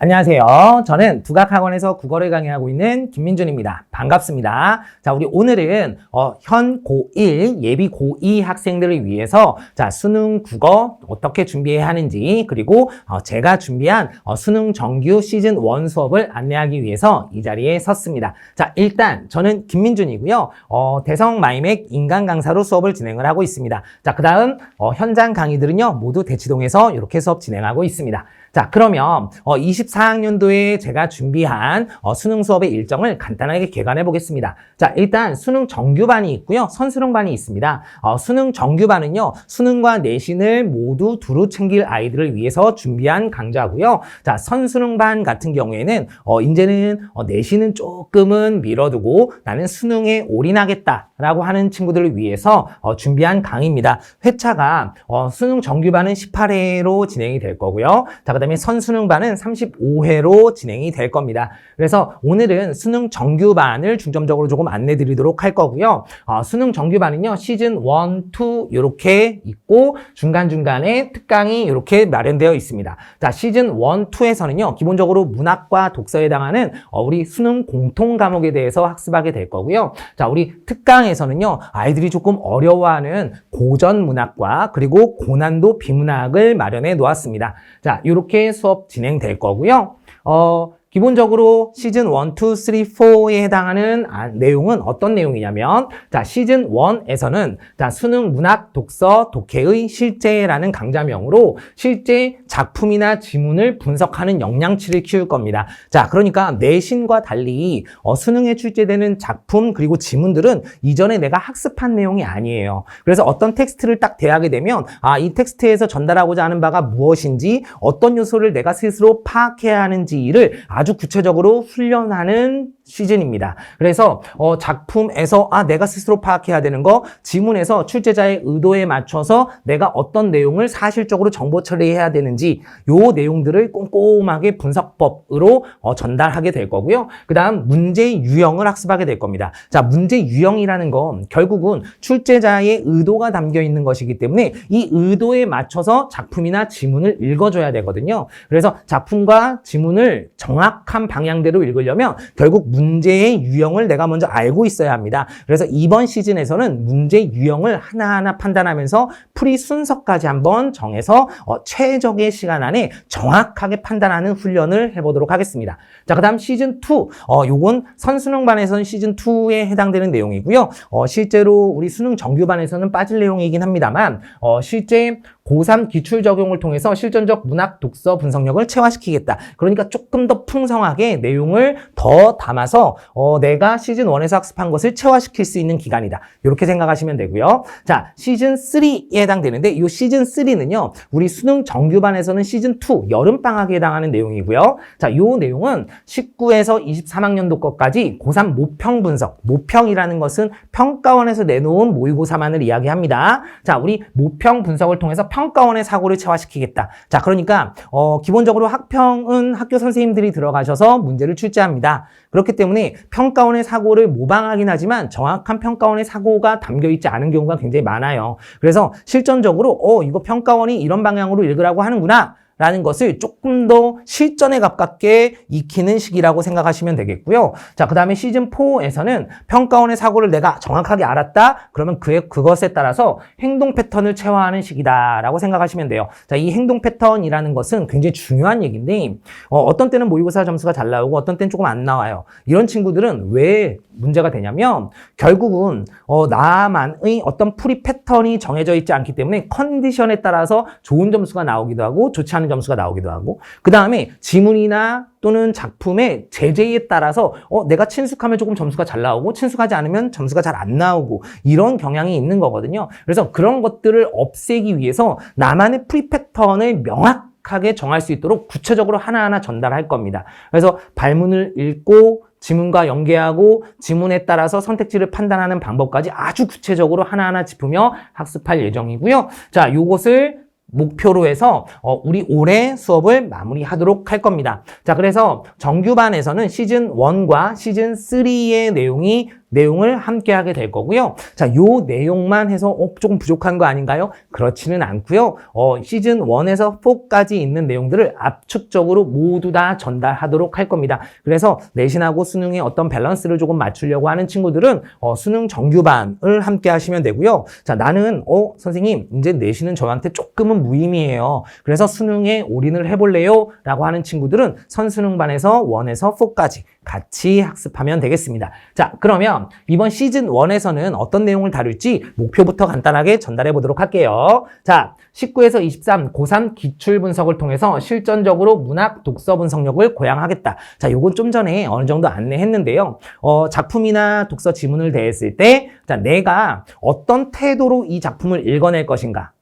안녕하세요. 저는 국악학원에서 국어를 강의하고 있는 김민준입니다. 반갑습니다. 자, 우리 오늘은 어, 현 고1 예비 고2 학생들을 위해서 자, 수능 국어 어떻게 준비해야 하는지 그리고 어, 제가 준비한 어, 수능 정규 시즌 1 수업을 안내하기 위해서 이 자리에 섰습니다. 자, 일단 저는 김민준이고요. 어, 대성 마이맥 인간 강사로 수업을 진행을 하고 있습니다. 자, 그다음 어, 현장 강의들은요. 모두 대치동에서 이렇게 수업 진행하고 있습니다. 자, 그러면 어, 24학년도에 제가 준비한 어, 수능 수업의 일정을 간단하게 개관해 보겠습니다. 자, 일단 수능 정규반이 있고요. 선수능반이 있습니다. 어, 수능 정규반은요. 수능과 내신을 모두 두루 챙길 아이들을 위해서 준비한 강좌고요. 자, 선수능반 같은 경우에는 어, 이제는 어, 내신은 조금은 미뤄두고 나는 수능에 올인하겠다라고 하는 친구들을 위해서 어, 준비한 강의입니다. 회차가 어, 수능 정규반은 18회로 진행이 될 거고요. 자, 그다음에 선수능반은 35회로 진행이 될 겁니다. 그래서 오늘은 수능 정규반을 중점적으로 조금 안내 드리도록 할 거고요. 어, 수능 정규반은요. 시즌 1, 2 이렇게 있고 중간중간에 특강이 이렇게 마련되어 있습니다. 자, 시즌 1, 2에서는요. 기본적으로 문학과 독서에 해당하는 어, 우리 수능 공통 과목에 대해서 학습하게 될 거고요. 자, 우리 특강에서는요. 아이들이 조금 어려워하는 고전 문학과 그리고 고난도 비문학을 마련해 놓았습니다. 자, 이렇게 수업 진행될 거고요. 어, 기본적으로 시즌 1, 2, 3, 4에 해당하는 아, 내용은 어떤 내용이냐면 자 시즌 1에서는 자 수능 문학 독서 독해의 실제라는 강좌명으로 실제 작품이나 지문을 분석하는 역량치를 키울 겁니다. 자 그러니까 내신과 달리 어, 수능에 출제되는 작품 그리고 지문들은 이전에 내가 학습한 내용이 아니에요. 그래서 어떤 텍스트를 딱 대하게 되면 아 이 텍스트에서 전달하고자 하는 바가 무엇인지 어떤 요소를 내가 스스로 파악해야 하는지를 아주 구체적으로 훈련하는 시즌입니다. 그래서 어, 작품에서 아 내가 스스로 파악해야 되는 거, 지문에서 출제자의 의도에 맞춰서 내가 어떤 내용을 사실적으로 정보 처리해야 되는지 요 내용들을 꼼꼼하게 분석법으로 어, 전달하게 될 거고요. 그다음 문제 유형을 학습하게 될 겁니다. 자 문제 유형이라는 건 결국은 출제자의 의도가 담겨 있는 것이기 때문에 이 의도에 맞춰서 작품이나 지문을 읽어줘야 되거든요. 그래서 작품과 지문을 정확한 방향대로 읽으려면 결국 문제의 유형을 내가 먼저 알고 있어야 합니다. 그래서 이번 시즌에서는 문제 유형을 하나하나 판단하면서 풀이 순서까지 한번 정해서 어, 최적의 시간 안에 정확하게 판단하는 훈련을 해보도록 하겠습니다. 자, 그 다음 시즌 2. 어, 요건 선수능반에서는 시즌 2에 해당되는 내용이고요. 어, 실제로 우리 수능 정규반에서는 빠질 내용이긴 합니다만, 어, 실제 고3 기출 적용을 통해서 실전적 문학 독서 분석력을 체화시키겠다. 그러니까 조금 더 풍성하게 내용을 더 담아서 어, 내가 시즌 1에서 학습한 것을 체화시킬 수 있는 기간이다. 이렇게 생각하시면 되고요. 자, 시즌 3에 해당되는데 이 시즌 3는요. 우리 수능 정규반에서는 시즌 2 여름 방학에 해당하는 내용이고요. 자, 이 내용은 19에서 23학년도 것까지 고3 모평 분석. 모평이라는 것은 평가원에서 내놓은 모의고사만을 이야기합니다. 자, 우리 모평 분석을 통해서 평가원의 사고를 체화시키겠다. 자, 그러니까 어, 기본적으로 학평은 학교 선생님들이 들어가셔서 문제를 출제합니다. 그렇기 때문에 평가원의 사고를 모방하긴 하지만 정확한 평가원의 사고가 담겨 있지 않은 경우가 굉장히 많아요. 그래서 실전적으로 어, 이거 평가원이 이런 방향으로 읽으라고 하는구나. 라는 것을 조금 더 실전에 가깝게 익히는 시기라고 생각하시면 되겠고요. 자, 그 다음에 시즌 4에서는 평가원의 사고를 내가 정확하게 알았다? 그러면 그의, 그것에 따라서 행동 패턴을 체화하는 시기다라고 생각하시면 돼요. 자, 이 행동 패턴이라는 것은 굉장히 중요한 얘기인데, 어, 떤 때는 모의고사 점수가 잘 나오고 어떤 때는 조금 안 나와요. 이런 친구들은 왜 문제가 되냐면, 결국은, 어, 나만의 어떤 풀이 패턴이 정해져 있지 않기 때문에 컨디션에 따라서 좋은 점수가 나오기도 하고 좋지 않은 점수가 나오기도 하고 그 다음에 지문이나 또는 작품의 제재에 따라서 어, 내가 친숙하면 조금 점수가 잘 나오고 친숙하지 않으면 점수가 잘 안 나오고 이런 경향이 있는 거거든요. 그래서 그런 것들을 없애기 위해서 나만의 프리 패턴을 명확 하게 정할 수 있도록 구체적으로 하나하나 전달할 겁니다. 그래서 발문을 읽고 지문과 연계하고 지문에 따라서 선택지를 판단하는 방법까지 아주 구체적으로 하나하나 짚으며 학습할 예정이고요. 자, 요것을 목표로 해서 어, 우리 올해 수업을 마무리하도록 할 겁니다. 자, 그래서 정규반에서는 시즌 1과 시즌 3의 내용이 내용을 함께 하게 될 거고요. 자, 요 내용만 해서 어, 조금 부족한 거 아닌가요? 그렇지는 않고요. 어, 시즌 1에서 4까지 있는 내용들을 압축적으로 모두 다 전달하도록 할 겁니다. 그래서 내신하고 수능의 어떤 밸런스를 조금 맞추려고 하는 친구들은 어, 수능 정규반을 함께 하시면 되고요. 자, 나는 어, 선생님, 이제 내신은 저한테 조금은 무의미해요. 그래서 수능에 올인을 해 볼래요? 라고 하는 친구들은 선수능반에서 1에서 4까지 같이 학습하면 되겠습니다. 자, 그러면 이번 시즌 1에서는 어떤 내용을 다룰지 목표부터 간단하게 전달해 보도록 할게요. 자, 19에서 23 고3 기출 분석을 통해서 실전적으로 문학 독서 분석력을 고양하겠다. 자, 요건 좀 전에 어느 정도 안내했는데요. 어, 작품이나 독서 지문을 대했을 때, 자, 내가 어떤 태도로 이 작품을 읽어낼 것인가.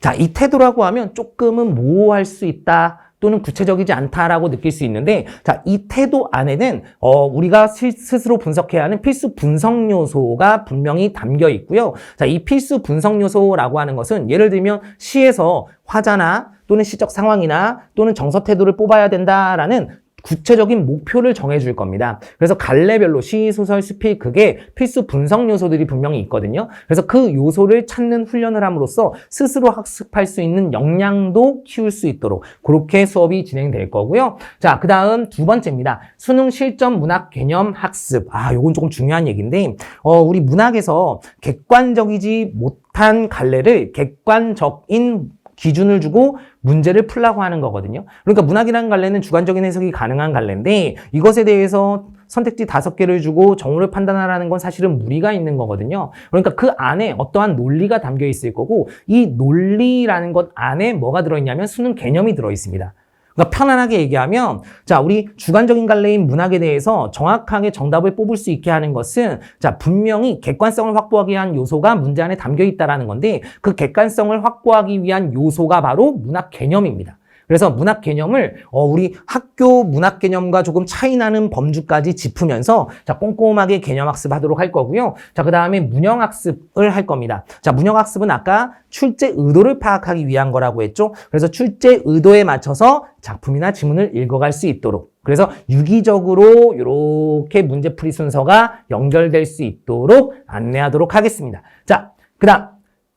자, 이 태도라고 하면 조금은 모호할 수 있다. 또는 구체적이지 않다라고 느낄 수 있는데, 자, 이 태도 안에는, 어, 우리가 시- 스스로 분석해야 하는 필수 분석 요소가 분명히 담겨 있고요. 자, 이 필수 분석 요소라고 하는 것은 예를 들면 시에서 화자나 또는 시적 상황이나 또는 정서 태도를 뽑아야 된다라는 구체적인 목표를 정해줄 겁니다. 그래서 갈래별로 시, 소설, 스피, 극에 필수 분석 요소들이 분명히 있거든요. 그래서 그 요소를 찾는 훈련을 함으로써 스스로 학습할 수 있는 역량도 키울 수 있도록 그렇게 수업이 진행될 거고요. 자, 그 다음 두 번째입니다. 수능 실전 문학 개념 학습. 아, 요건 조금 중요한 얘기인데, 어, 우리 문학에서 객관적이지 못한 갈래를 객관적인 기준을 주고 문제를 풀라고 하는 거거든요. 그러니까 문학이라는 갈래는 주관적인 해석이 가능한 갈래인데 이것에 대해서 선택지 다섯 개를 주고 정오를 판단하라는 건 사실은 무리가 있는 거거든요. 그러니까 그 안에 어떠한 논리가 담겨 있을 거고 이 논리라는 것 안에 뭐가 들어있냐면 수능 개념이 들어있습니다. 그러니까 편안하게 얘기하면 자 우리 주관적인 갈래인 문학에 대해서 정확하게 정답을 뽑을 수 있게 하는 것은 자 분명히 객관성을 확보하기 위한 요소가 문제 안에 담겨 있다라는 건데 그 객관성을 확보하기 위한 요소가 바로 문학 개념입니다. 그래서 문학 개념을 어, 우리 학교 문학 개념과 조금 차이 나는 범주까지 짚으면서 자 꼼꼼하게 개념 학습하도록 할 거고요. 자 그다음에 문형 학습을 할 겁니다. 자 문형 학습은 아까 출제 의도를 파악하기 위한 거라고 했죠. 그래서 출제 의도에 맞춰서 작품이나 지문을 읽어갈 수 있도록 그래서 유기적으로 이렇게 문제풀이 순서가 연결될 수 있도록 안내하도록 하겠습니다. 자, 그 다음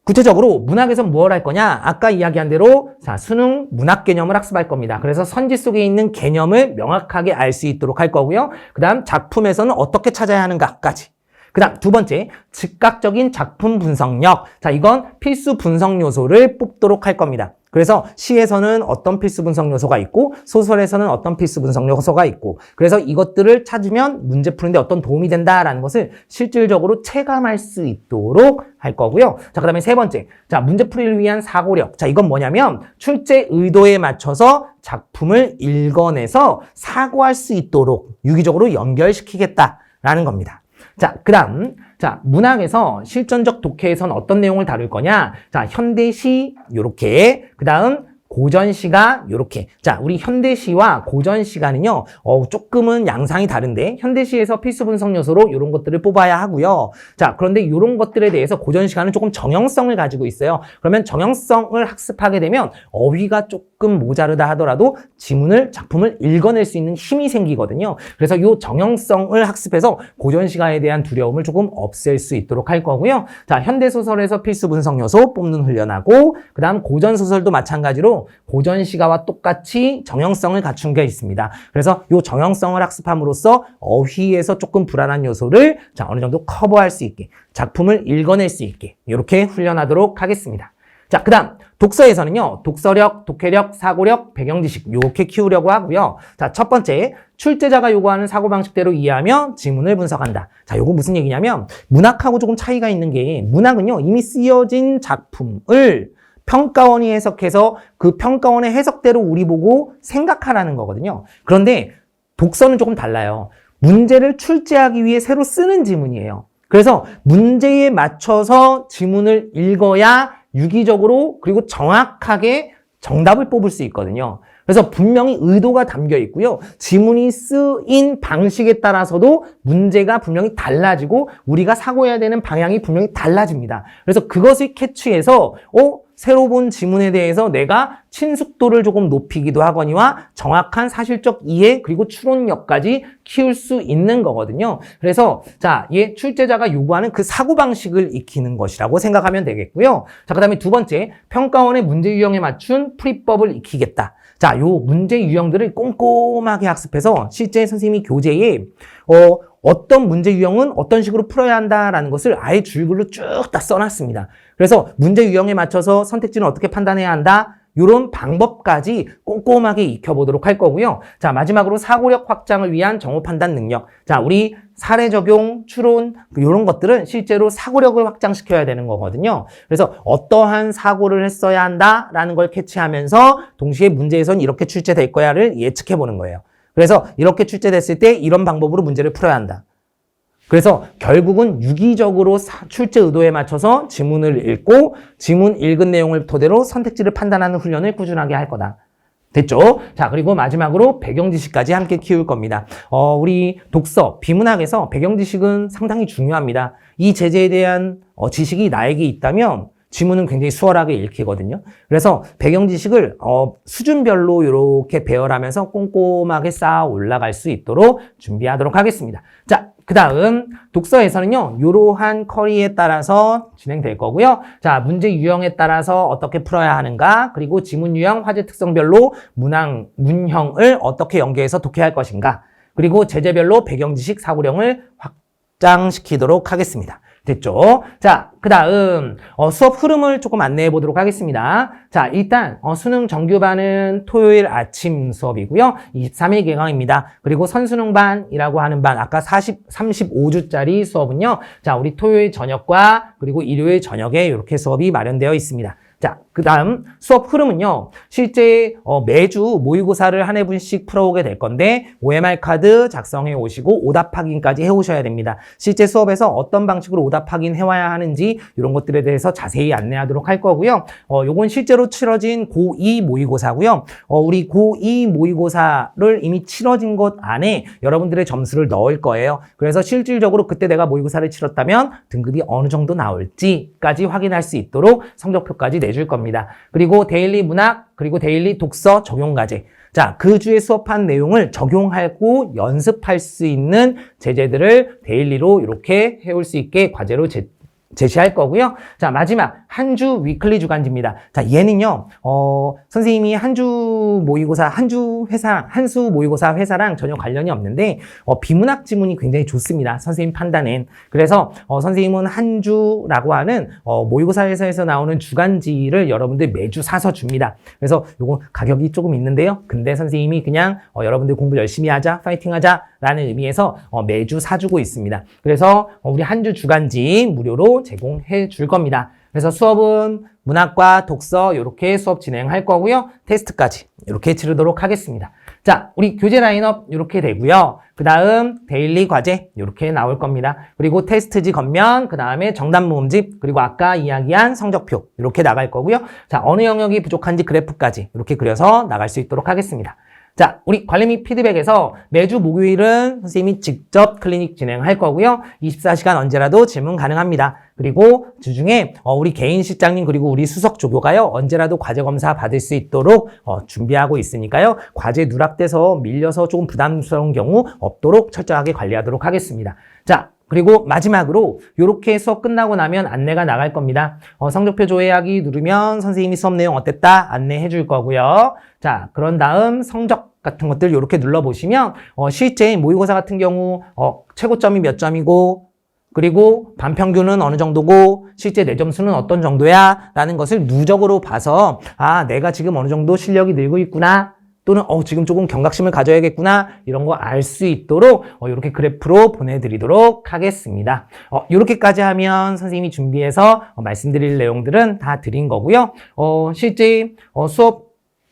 구체적으로 문학에서 무엇을 할 거냐? 아까 이야기한 대로 자 수능 문학 개념을 학습할 겁니다. 그래서 선지 속에 있는 개념을 명확하게 알 수 있도록 할 거고요. 그 다음 작품에서는 어떻게 찾아야 하는가까지. 그 다음 두 번째, 즉각적인 작품 분석력. 자, 이건 필수 분석 요소를 뽑도록 할 겁니다. 그래서 시에서는 어떤 필수 분석 요소가 있고 소설에서는 어떤 필수 분석 요소가 있고 그래서 이것들을 찾으면 문제 푸는데 어떤 도움이 된다라는 것을 실질적으로 체감할 수 있도록 할 거고요. 자, 그다음에 세 번째. 자, 문제 풀이를 위한 사고력. 자, 이건 뭐냐면 출제 의도에 맞춰서 작품을 읽어내서 사고할 수 있도록 유기적으로 연결시키겠다라는 겁니다. 자, 그 다음. 자, 문학에서 실전적 독해에선 어떤 내용을 다룰 거냐? 자, 현대시, 요렇게. 그 다음, 고전시가 요렇게. 자, 우리 현대시와 고전시가는요, 어, 조금은 양상이 다른데, 현대시에서 필수 분석 요소로 이런 것들을 뽑아야 하고요. 자, 그런데 이런 것들에 대해서 고전시가는 조금 정형성을 가지고 있어요. 그러면 정형성을 학습하게 되면 어휘가 조금 모자르다 하더라도 지문을, 작품을 읽어낼 수 있는 힘이 생기거든요. 그래서 이 정형성을 학습해서 고전시가에 대한 두려움을 조금 없앨 수 있도록 할 거고요. 자, 현대소설에서 필수 분석 요소 뽑는 훈련하고, 그 다음 고전소설도 마찬가지로 고전 시가와 똑같이 정형성을 갖춘 게 있습니다. 그래서 이 정형성을 학습함으로써 어휘에서 조금 불안한 요소를 자, 어느 정도 커버할 수 있게, 작품을 읽어낼 수 있게, 이렇게 훈련하도록 하겠습니다. 자, 그 다음, 독서에서는요, 독서력, 독해력, 사고력, 배경 지식, 요렇게 키우려고 하고요. 자, 첫 번째, 출제자가 요구하는 사고 방식대로 이해하며 지문을 분석한다. 자, 요거 무슨 얘기냐면, 문학하고 조금 차이가 있는 게, 문학은요, 이미 쓰여진 작품을 평가원이 해석해서 그 평가원의 해석대로 우리 보고 생각하라는 거거든요. 그런데 독서는 조금 달라요. 문제를 출제하기 위해 새로 쓰는 지문이에요. 그래서 문제에 맞춰서 지문을 읽어야 유기적으로 그리고 정확하게 정답을 뽑을 수 있거든요. 그래서 분명히 의도가 담겨 있고요. 지문이 쓰인 방식에 따라서도 문제가 분명히 달라지고 우리가 사고해야 되는 방향이 분명히 달라집니다. 그래서 그것을 캐치해서 어 새로 본 지문에 대해서 내가 친숙도를 조금 높이기도 하거니와 정확한 사실적 이해 그리고 추론력까지 키울 수 있는 거거든요. 그래서 자, 얘 출제자가 요구하는 그 사고방식을 익히는 것이라고 생각하면 되겠고요. 자, 그 다음에 두 번째, 평가원의 문제 유형에 맞춘 풀이법을 익히겠다. 자, 요 문제 유형들을 꼼꼼하게 학습해서 실제 선생님이 교재에 어, 어떤 문제 유형은 어떤 식으로 풀어야 한다라는 것을 아예 줄글로 쭉 다 써놨습니다. 그래서 문제 유형에 맞춰서 선택지는 어떻게 판단해야 한다? 이런 방법까지 꼼꼼하게 익혀보도록 할 거고요. 자, 마지막으로 사고력 확장을 위한 정보 판단 능력. 자, 우리 사례 적용, 추론, 이런 것들은 실제로 사고력을 확장시켜야 되는 거거든요. 그래서 어떠한 사고를 했어야 한다라는 걸 캐치하면서 동시에 문제에선 이렇게 출제될 거야를 예측해 보는 거예요. 그래서 이렇게 출제됐을 때 이런 방법으로 문제를 풀어야 한다. 그래서 결국은 유기적으로 사- 출제 의도에 맞춰서 지문을 읽고 지문 읽은 내용을 토대로 선택지를 판단하는 훈련을 꾸준하게 할 거다. 됐죠? 자, 그리고 마지막으로 배경 지식까지 함께 키울 겁니다. 어, 우리 독서, 비문학에서 배경 지식은 상당히 중요합니다. 이 제재에 대한 어, 지식이 나에게 있다면 지문은 굉장히 수월하게 읽히거든요. 그래서 배경 지식을 어, 수준별로 이렇게 배열하면서 꼼꼼하게 쌓아 올라갈 수 있도록 준비하도록 하겠습니다. 자, 그 다음 독서에서는요, 이러한 커리에 따라서 진행될 거고요. 자, 문제 유형에 따라서 어떻게 풀어야 하는가, 그리고 지문 유형, 화제 특성별로 문항, 문형을 어떻게 연계해서 독해할 것인가, 그리고 제재별로 배경 지식 사고령을 확장시키도록 하겠습니다. 됐죠? 자, 그 다음, 어, 수업 흐름을 조금 안내해 보도록 하겠습니다. 자, 일단, 어, 수능 정규반은 토요일 아침 수업이고요. 23일 개강입니다. 그리고 선수능반이라고 하는 반, 아까 40, 35주짜리 수업은요. 자, 우리 토요일 저녁과 그리고 일요일 저녁에 이렇게 수업이 마련되어 있습니다. 자, 그 다음 수업 흐름은요. 실제 어, 매주 모의고사를 한 해분씩 풀어오게 될 건데 OMR 카드 작성해 오시고 오답 확인까지 해오셔야 됩니다. 실제 수업에서 어떤 방식으로 오답 확인 해와야 하는지 이런 것들에 대해서 자세히 안내하도록 할 거고요. 어, 요건 실제로 치러진 고2 모의고사고요. 어, 우리 고2 모의고사를 이미 치러진 것 안에 여러분들의 점수를 넣을 거예요. 그래서 실질적으로 그때 내가 모의고사를 치렀다면 등급이 어느 정도 나올지까지 확인할 수 있도록 성적표까지 내줄 겁니다. 그리고 데일리 문학, 그리고 데일리 독서 적용 과제. 자, 그 주에 수업한 내용을 적용하고 연습할 수 있는 제재들을 데일리로 이렇게 해올 수 있게 과제로 제, 제시할 거고요. 자, 마지막 한 주 위클리 주간지입니다. 자, 얘는요. 어, 선생님이 한 주 모의고사 한 주 회사 한 수 모의고사 회사랑 전혀 관련이 없는데 어, 비문학 지문이 굉장히 좋습니다. 선생님 판단엔. 그래서 어, 선생님은 한 주라고 하는 어, 모의고사 회사에서 나오는 주간지를 여러분들 매주 사서 줍니다. 그래서 요거 가격이 조금 있는데요. 근데 선생님이 그냥 어, 여러분들 공부 열심히 하자, 파이팅 하자 라는 의미에서 어, 매주 사주고 있습니다. 그래서 어, 우리 한 주 주간지 무료로 제공해 줄 겁니다. 그래서 수업은 문학과 독서 이렇게 수업 진행할 거고요. 테스트까지 이렇게 치르도록 하겠습니다. 자, 우리 교재 라인업 이렇게 되고요. 그 다음 데일리 과제 이렇게 나올 겁니다. 그리고 테스트지 겉면, 그 다음에 정답 모음집, 그리고 아까 이야기한 성적표 이렇게 나갈 거고요. 자, 어느 영역이 부족한지 그래프까지 이렇게 그려서 나갈 수 있도록 하겠습니다. 자, 우리 관리 및 피드백에서 매주 목요일은 선생님이 직접 클리닉 진행할 거고요. 24시간 언제라도 질문 가능합니다. 그리고 주중에 어, 우리 개인 실장님 그리고 우리 수석 조교가요. 언제라도 과제 검사 받을 수 있도록 어, 준비하고 있으니까요. 과제 누락돼서 밀려서 조금 부담스러운 경우 없도록 철저하게 관리하도록 하겠습니다. 자, 그리고 마지막으로 이렇게 수업 끝나고 나면 안내가 나갈 겁니다. 어, 성적표 조회하기 누르면 선생님이 수업 내용 어땠다 안내해 줄 거고요. 자, 그런 다음 성적 같은 것들 이렇게 눌러보시면 어, 실제 모의고사 같은 경우 어, 최고점이 몇 점이고 그리고 반평균은 어느 정도고 실제 내 점수는 어떤 정도야 라는 것을 누적으로 봐서 아 내가 지금 어느 정도 실력이 늘고 있구나 또는 어 지금 조금 경각심을 가져야겠구나 이런 거 알 수 있도록 어, 이렇게 그래프로 보내드리도록 하겠습니다. 어, 이렇게까지 하면 선생님이 준비해서 어, 말씀드릴 내용들은 다 드린 거고요. 어, 실제 어, 수업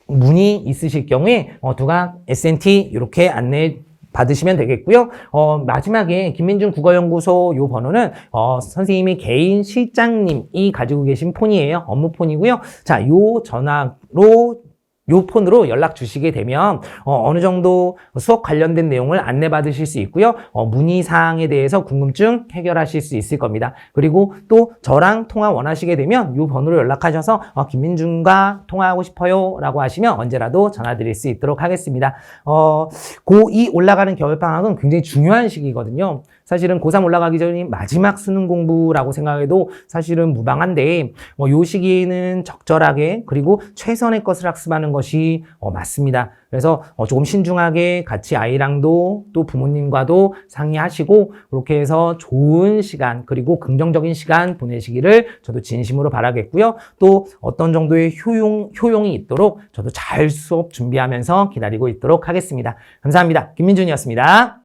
문의 있으실 경우에 어, 두각 SNT 이렇게 안내 받으시면 되겠고요. 어, 마지막에 김민준 국어연구소 요 번호는 어, 선생님의 개인 실장님이 가지고 계신 폰이에요. 업무 폰이고요. 자, 요 전화로 요 폰으로 연락 주시게 되면 어, 느 정도 수업 관련된 내용을 안내 받으실 수 있고요. 어, 문의 사항에 대해서 궁금증 해결하실 수 있을 겁니다. 그리고 또 저랑 통화 원하시게 되면 요 번호로 연락하셔서 어, 김민준과 통화하고 싶어요라고 하시면 언제라도 전화 드릴 수 있도록 하겠습니다. 어, 고2 올라가는 겨울 방학은 굉장히 중요한 시기거든요. 사실은 고3 올라가기 전이 마지막 수능 공부라고 생각해도 사실은 무방한데 뭐 요 시기에는 적절하게 그리고 최선의 것을 학습하는 것이 어, 맞습니다. 그래서 어, 조금 신중하게 같이 아이랑도 또 부모님과도 상의하시고 그렇게 해서 좋은 시간 그리고 긍정적인 시간 보내시기를 저도 진심으로 바라겠고요. 또 어떤 정도의 효용 효용이 있도록 저도 잘 수업 준비하면서 기다리고 있도록 하겠습니다. 감사합니다. 김민준이었습니다.